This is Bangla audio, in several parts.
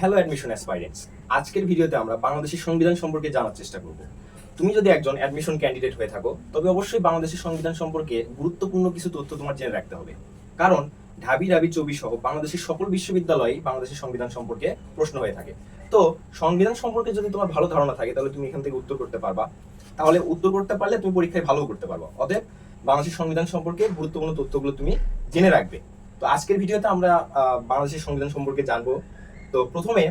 হ্যালো অ্যাডমিশন অ্যাসপাইরেন্টস আজকের ভিডিওতে আমরা বাংলাদেশের সংবিধান সম্পর্কে জানার চেষ্টা করব। তুমি যদি একজন অ্যাডমিশন ক্যান্ডিডেট হয়ে থাকো, তবে অবশ্যই বাংলাদেশের সংবিধান সম্পর্কে গুরুত্বপূর্ণ কিছু তথ্য তোমার জেনে রাখতে হবে। কারণ ঢাবি, রাবি, চবি সহ বাংলাদেশের সকল বিশ্ববিদ্যালয়ে বাংলাদেশের সংবিধান সম্পর্কে প্রশ্ন হয়ে থাকে। তো সংবিধান সম্পর্কে যদি তোমার ভালো ধারণা থাকে, তাহলে তুমি এখান থেকে উত্তর করতে পারবা। তাহলে উত্তর করতে পারলে তুমি পরীক্ষায় ভালো করতে পারবা। অতএব বাংলাদেশের সংবিধান সম্পর্কে গুরুত্বপূর্ণ তথ্যগুলো তুমি জেনে রাখবে। তো আজকের ভিডিওতে আমরা বাংলাদেশের সংবিধান সম্পর্কে জানব। তো প্রথমে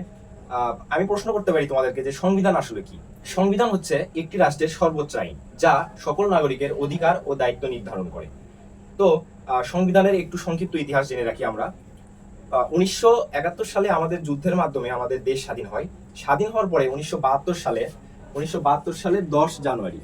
আমি প্রশ্ন করতে পারি তোমাদেরকে যে সংবিধান আসলে কি? সংবিধান হচ্ছে একটি রাষ্ট্রের সর্বোচ্চ আইন, যা সকল নাগরিকের অধিকার ও দায়িত্ব নির্ধারণ করে। তো সংবিধানের একটু সংক্ষিপ্ত ইতিহাস জেনে রাখি আমরা। উনিশশো একাত্তর সালে আমাদের যুদ্ধের মাধ্যমে আমাদের দেশ স্বাধীন হয়। স্বাধীন হওয়ার পরে উনিশশো বাহাত্তর সালে, উনিশশো সালের দশ জানুয়ারি,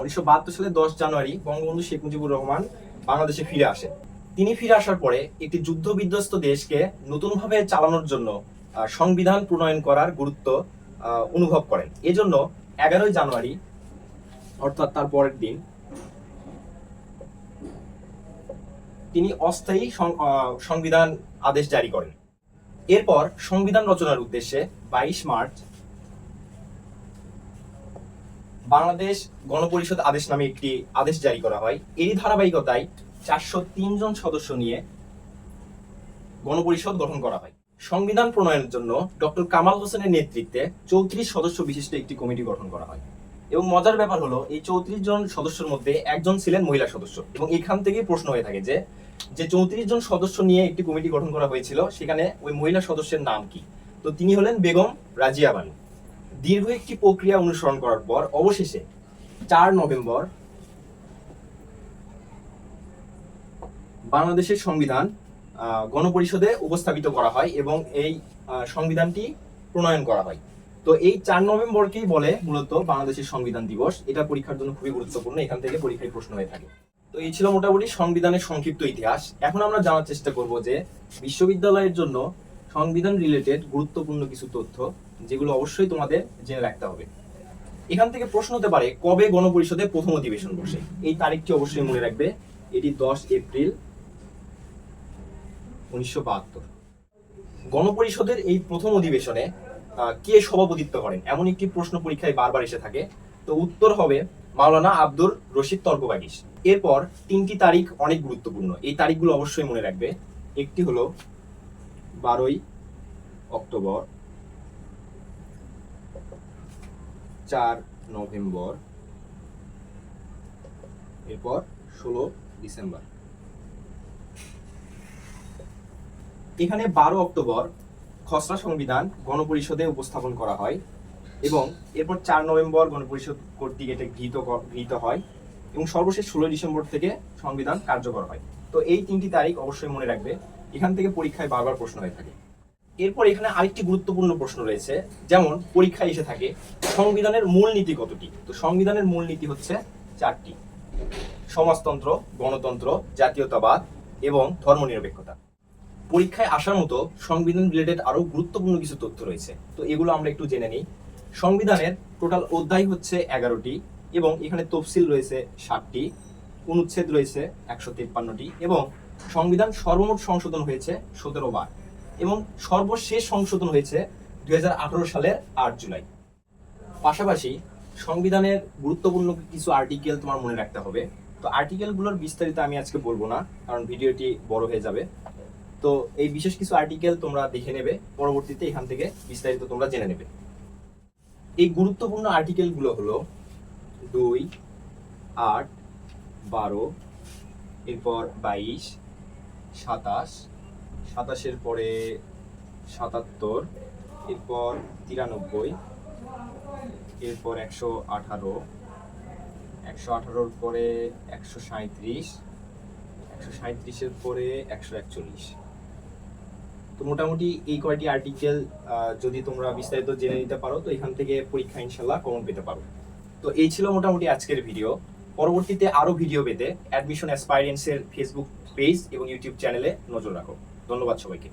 উনিশশো সালের দশ জানুয়ারি বঙ্গবন্ধু শেখ মুজিবুর রহমান বাংলাদেশে ফিরে আসেন। তিনি ফিরে আসার পরে একটি যুদ্ধ বিধ্বস্ত দেশকে নতুনভাবে চালানোর জন্য সংবিধান প্রণয়ন করার গুরুত্ব অনুভব করেন। এজন্য এগারোই জানুয়ারি, অর্থাৎ তার পরের দিন, তিনি অস্থায়ী সংবিধান আদেশ জারি করেন। এরপর সংবিধান রচনার উদ্দেশ্যে বাইশ মার্চ বাংলাদেশ গণপরিষদ আদেশ নামে একটি আদেশ জারি করা হয়। এরই ধারাবাহিকতায় চারশো জন সদস্য নিয়ে গণপরিষদ গঠন করা হয়। সংবিধান প্রণয়নের জন্য ডক্টর কামাল হোসেনের নেতৃত্বে চৌত্রিশ সদস্য বিশিষ্ট একটি কমিটি গঠন করা হয়। এবং মজার ব্যাপার হলো, এই চৌত্রিশ জন সদস্যের মধ্যে একজন ছিলেন মহিলা সদস্য। এবং এখান থেকেই প্রশ্ন হয়ে থাকে যে যে চৌত্রিশ জন সদস্য নিয়ে একটি কমিটি গঠন করা হয়েছিল, সেখানে ওই মহিলা সদস্যের নাম কি? তো তিনি হলেন বেগম রাজিয়া বানু। দীর্ঘ একটি প্রক্রিয়া অনুসরণ করার পর, অবশেষে চার নভেম্বর বাংলাদেশের সংবিধান গণপরিষদে উপস্থাপিত করা হয় এবং এই সংবিধানটি প্রণয়ন করা হয়। তো এই চার নভেম্বরকেই বলে মূলত বাংলাদেশের সংবিধান দিবস। এটা পরীক্ষার জন্য খুবই গুরুত্বপূর্ণ, এখান থেকে পরীক্ষায় প্রশ্ন হয়ে থাকে। তো এই ছিল মোটামুটি সংবিধানের সংক্ষিপ্ত ইতিহাস। এখন আমরা জানার চেষ্টা করব যে বিশ্ববিদ্যালয়ের জন্য সংবিধান রিলেটেড গুরুত্বপূর্ণ কিছু তথ্য, যেগুলো অবশ্যই তোমাদের জেনে রাখতে হবে। এখান থেকে প্রশ্ন হতে পারে, কবে গণপরিষদে প্রথম অধিবেশন বসে? এই তারিখটি অবশ্যই মনে রাখবে। এটি দশ এপ্রিল। উনিশশো বাহাত্তর। গণপরিষদের এই প্রথম অধিবেশনে কে সভাপতিত্ব করেন? এমন একটি প্রশ্ন পরীক্ষায় বারবার এসে থাকে। তো উত্তর হবে মাওলানা আব্দুর রশিদ তর্কবাগিস। এরপর তিনটি তারিখ অনেক গুরুত্বপূর্ণ। এই তারিখগুলো অবশ্যই মনে রাখবে। একটি হলো বারোই অক্টোবর, চার নভেম্বর, এরপর ষোলো ডিসেম্বর। এখানে বারো অক্টোবর খসড়া সংবিধান গণপরিষদে উপস্থাপন করা হয় এবং এরপর চার নভেম্বর গণপরিষদ কর্তৃক এটা গৃহীত গৃহীত হয় এবং সর্বশেষ ষোলোই ডিসেম্বর থেকে সংবিধান কার্যকর হয়। তো এই তিনটি তারিখ অবশ্যই মনে রাখবে। এখান থেকে পরীক্ষায় বারবার প্রশ্ন হয়ে থাকে। এরপর এখানে আরেকটি গুরুত্বপূর্ণ প্রশ্ন রয়েছে, যেমন পরীক্ষায় এসে থাকে, সংবিধানের মূল নীতি কতটি? তো সংবিধানের মূল নীতি হচ্ছে চারটি। সমাজতন্ত্র, গণতন্ত্র, জাতীয়তাবাদ এবং ধর্মনিরপেক্ষতা। পরীক্ষায় আসার মতো সংবিধান রিলেটেড আরও গুরুত্বপূর্ণ কিছু তথ্য রয়েছে। তো এগুলো আমরা একটু জেনে নিই। সংবিধানের টোটাল অধ্যায় হচ্ছে এগারোটি এবং এখানে তফসিল রয়েছে ষাটটি, অনুচ্ছেদ রয়েছে একশো তিপ্পান্নটি এবং সংবিধান সর্বমোট সংশোধন হয়েছে সতেরো বার এবং সর্বশেষ সংশোধন হয়েছে দুই হাজার আঠারো সালের আট জুলাই। পাশাপাশি সংবিধানের গুরুত্বপূর্ণ কিছু আর্টিকেল তোমার মনে রাখতে হবে। তো আর্টিকেলগুলোর বিস্তারিত আমি আজকে বলব না, কারণ ভিডিওটি বড় হয়ে যাবে। তো এই বিশেষ কিছু আর্টিকেল তোমরা দেখে নেবে, পরবর্তীতে এখান থেকে বিস্তারিত তোমরা জেনে নেবে। এই গুরুত্বপূর্ণ আর্টিকেলগুলো হলো দুই, আট, বারো, এরপর বাইশ, সাতাশ, সাতাশের পরে সাতাত্তর, এরপর তিরানব্বই, এরপর একশো আঠারো, একশো আঠারোর পরে একশো সাঁত্রিশ একশো সাঁত্রিশের পরে একশো একচল্লিশ। তো মোটামুটি এই কয়টি আর্টিকেল যদি তোমরা বিস্তারিত জেনে নিতে পারো, তো এখান থেকে পরীক্ষা ইনশাল্লাহ কমন পেতে পারো। তো এই ছিল মোটামুটি আজকের ভিডিও পরবর্তীতে আরও ভিডিও পেতে অ্যাডমিশন অ্যাসপাইরেন্সের ফেসবুক পেজ এবং ইউটিউব চ্যানেলে নজর রাখো। ধন্যবাদ সবাইকে।